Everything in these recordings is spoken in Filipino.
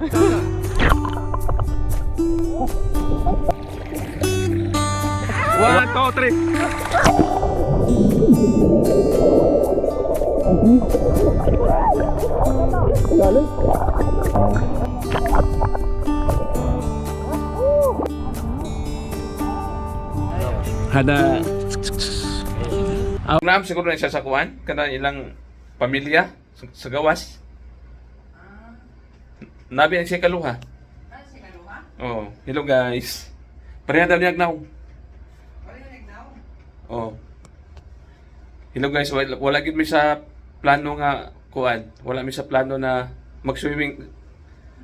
One, two, three. Hada. Ang ram siguro na siya sa kuwan, kana ilang pamilya sa gawas. Nabi ang siya kaluha. Ah, si Kaluha? Oh, hello guys. Pareha daw niya now. Yung nagdaw. Oh. Hello guys, wala, wala gid mi sa plano nga kuan. Wala mi sa plano na mag-swimming.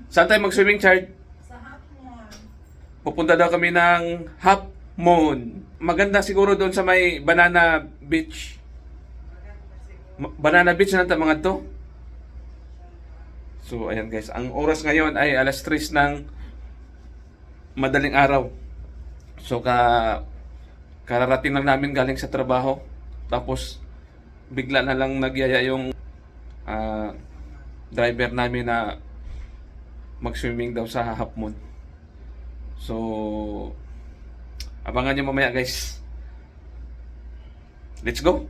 Saan tayo mag-swimming, Chard? Sa hapon. Pupunta daw kami ng Half Moon. Maganda siguro doon sa may Banana Beach. Ma- Banana Beach na ta mga to. So, ayan guys. Ang oras ngayon ay alas 3 ng madaling araw. So, ka kararating lang namin galing sa trabaho. Tapos, bigla na lang nagyaya yung ah, driver namin na mag-swimming daw sa Half Moon. So, abangan nyo mamaya guys. Let's go!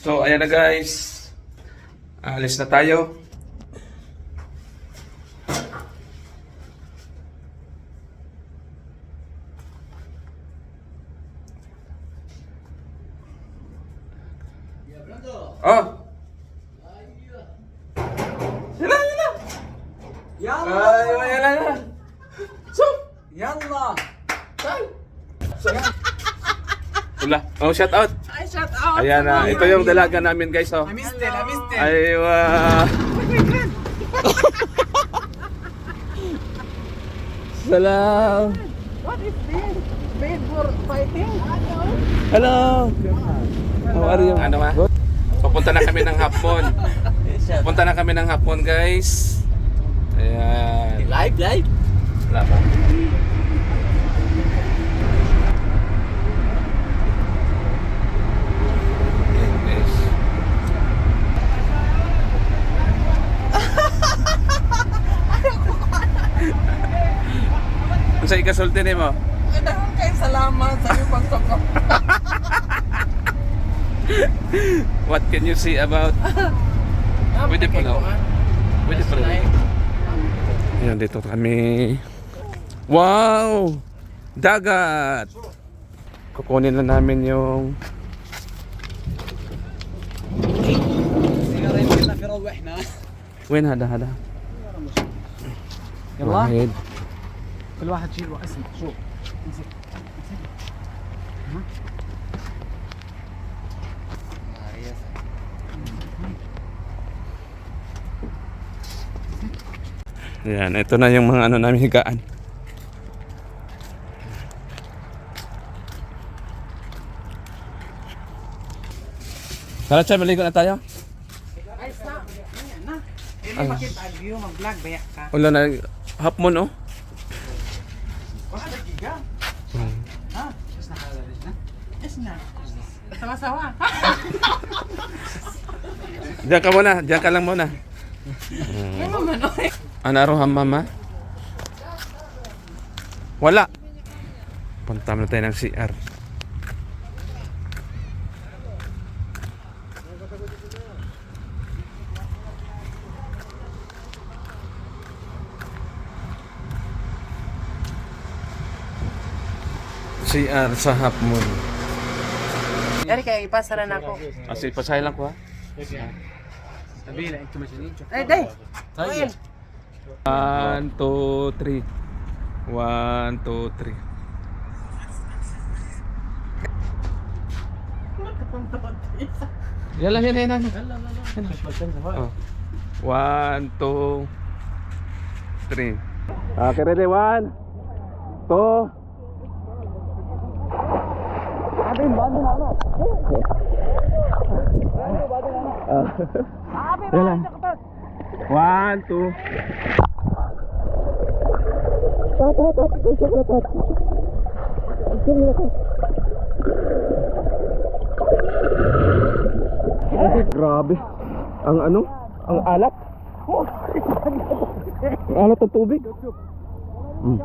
So, ayan na guys. Alis na tayo. Oh. Yala, yala. Yalla. Ay, yala, yala. So, yalla. Tal. So, Wala. Oh, shout out. Ay, shout out. Ayan na. Ito yung dalaga namin guys. Oh. I missed it I missed it Aywa. Salam. What is this? Made for fighting? Hello. How are you? Ano ma? Papunta na kami ng hapon. Punta na kami ng hapon, guys. Ayan. live live Wala? Ayan, guys. Ang sa ikasulti ni mo? Dahan kayo salamat sa iyong pagtokok. What can you say about Pwede pala. Pwede pala. Ayan, dito kami. Wow! Dagat! Kukunin na namin yung Win hada hada. يلا Wahid. كل واحد شيل اسمع شوف امسك Ayan, ito na yung mga ano namin higaan. Tara, Chay, maligo na tayo. Ay, sa. Ayan na. Hindi makita ang view, mag-vlog, baya ka. Wala na, half moon, oh. Sawa-sawa. Diyan ka muna, diyan ka lang muna. Ano man, oy. Anaro ham mama? Wala. Punta na tayo ng CR. CR sa Half Moon. Dari kaya eh, ipasara na ako. Ah, Asa ipasahin lang ko ha. Sabi na ito masinito. Ay, day. Tayo. 1 2 3. 1 2 3. Yan lang, yan, yan, yan. Oh. One, two, three. Okay, ready? One, two, yan lang. One, two. Grabe. Ang ano? Ang alat. Ang alat ng tubig. Mm.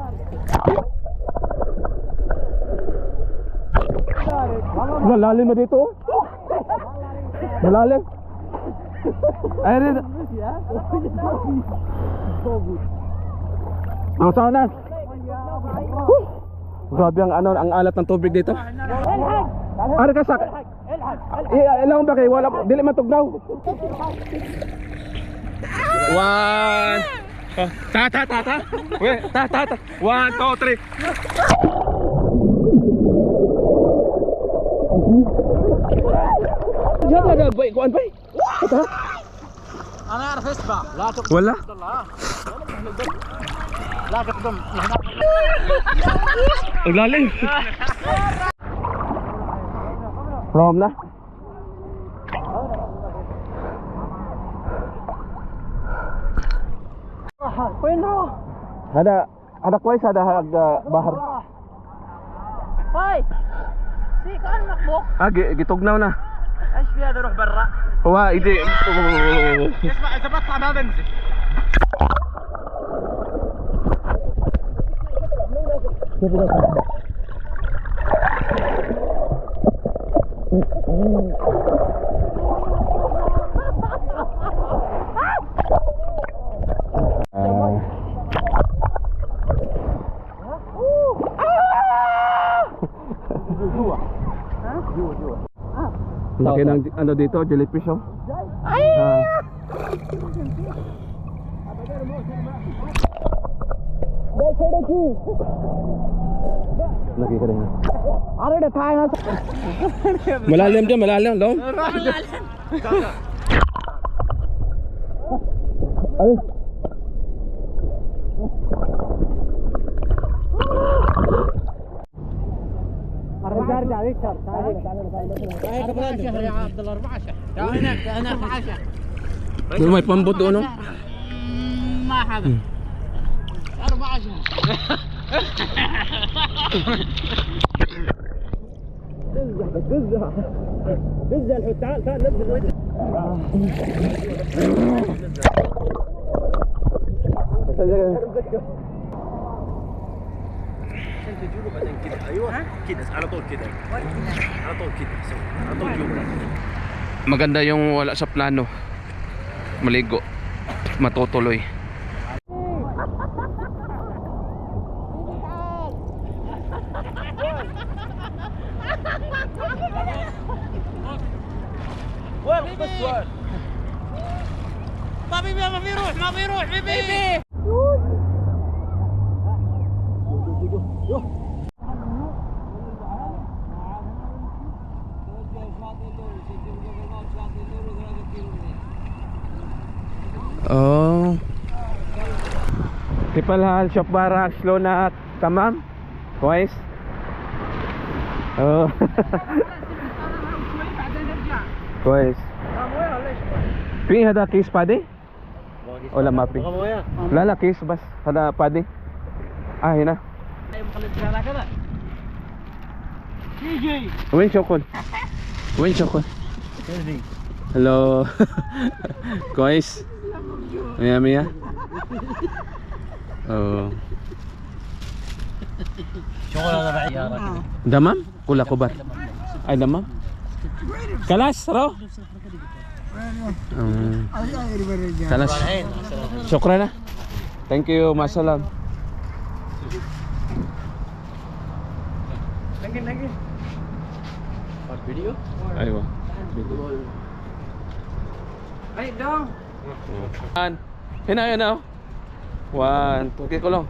Malalim na dito. oh. Malalim. Ay, rin. Ang sana. Grabe ang ano, ang alat ng tubig dito. Ano ka sa? Eh, ilang ba kayo? Wala, dili matugnaw. One. Ta ta ta ta. Ta ta ta. One, two, three. Diyan ada baik kuan baik. Kata. Ana arif isba. La taqdam. Wala. La taqdam. Uglaling. Rom na. Ada ada kuis ada ada bahar. Hai. في كان مقبوق Ah, gi- gitugnaw na. ايش في هذا روح برا Wa, hindi. اسمع اذا بطلع ما بنزل Laki ng ano dito, jellyfish oh. Ah. Laki ka rin. Ano na tayo na Malalim dyan, malalim, long. Ay. تعال أكثر تعال شهر يا عبد الله أربع شهر هناك هناك أربع شهر ما حدا الحوت تعال تعال نزل Maganda yung wala sa plano. Maligo. Matutuloy. ما في ما في روح ما في روح بيبي Oh. Tipalhal shop bara slow na tamam. Quais? Oh. Quais? Pi hada case pade? Wala mapi. Lala case bas hada pade. Ah hina. Wing chokol. Wait, ako. Hello. Guys. Maya maya. Oh. Damam? Kula ko ba? Ay damam? Kalas raw? Um, kalas. Shukran na. Thank you, masalam. Lagi lagi. Video? Aywa. Video. Ay, dong. One. Hinayo na. Oh. One. Okay ko.